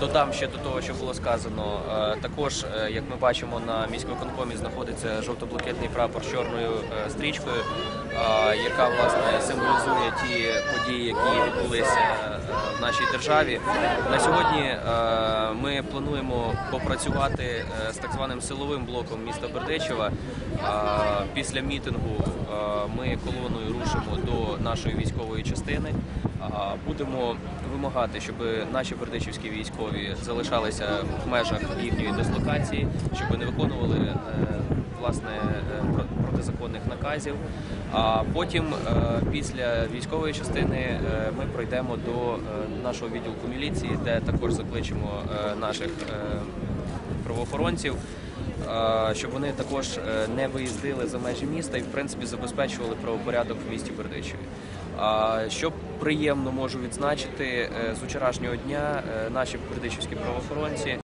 Додам ще до того, що було сказано. е, Також, е, як ми бачимо, на міськвиконкомі знаходиться жовто-блакитний прапор з чорною е, стрічкою, яка власне символізує ті події, які відбулися в нашій державі. На сьогодні ми плануємо попрацювати з так званим силовим блоком міста Бердичева. Е, Після мітингу ми колоною рушимо до нашої військової частини. Будемо вимагати, щоб наші бердичівські військові залишалися в межах їхньої дислокації, щоб не виконували е, власне е, про- протизаконних наказів. А потім, е, після військової частини, ми пройдемо до нашого відділку міліції, де також закличемо наших правоохоронців. Щоб вони також е, не виїздили за межі міста і в принципі забезпечували правопорядок в місті Бердичеві. Що приємно можу відзначити е, з вчорашнього дня, е, наші бердичівські правоохоронці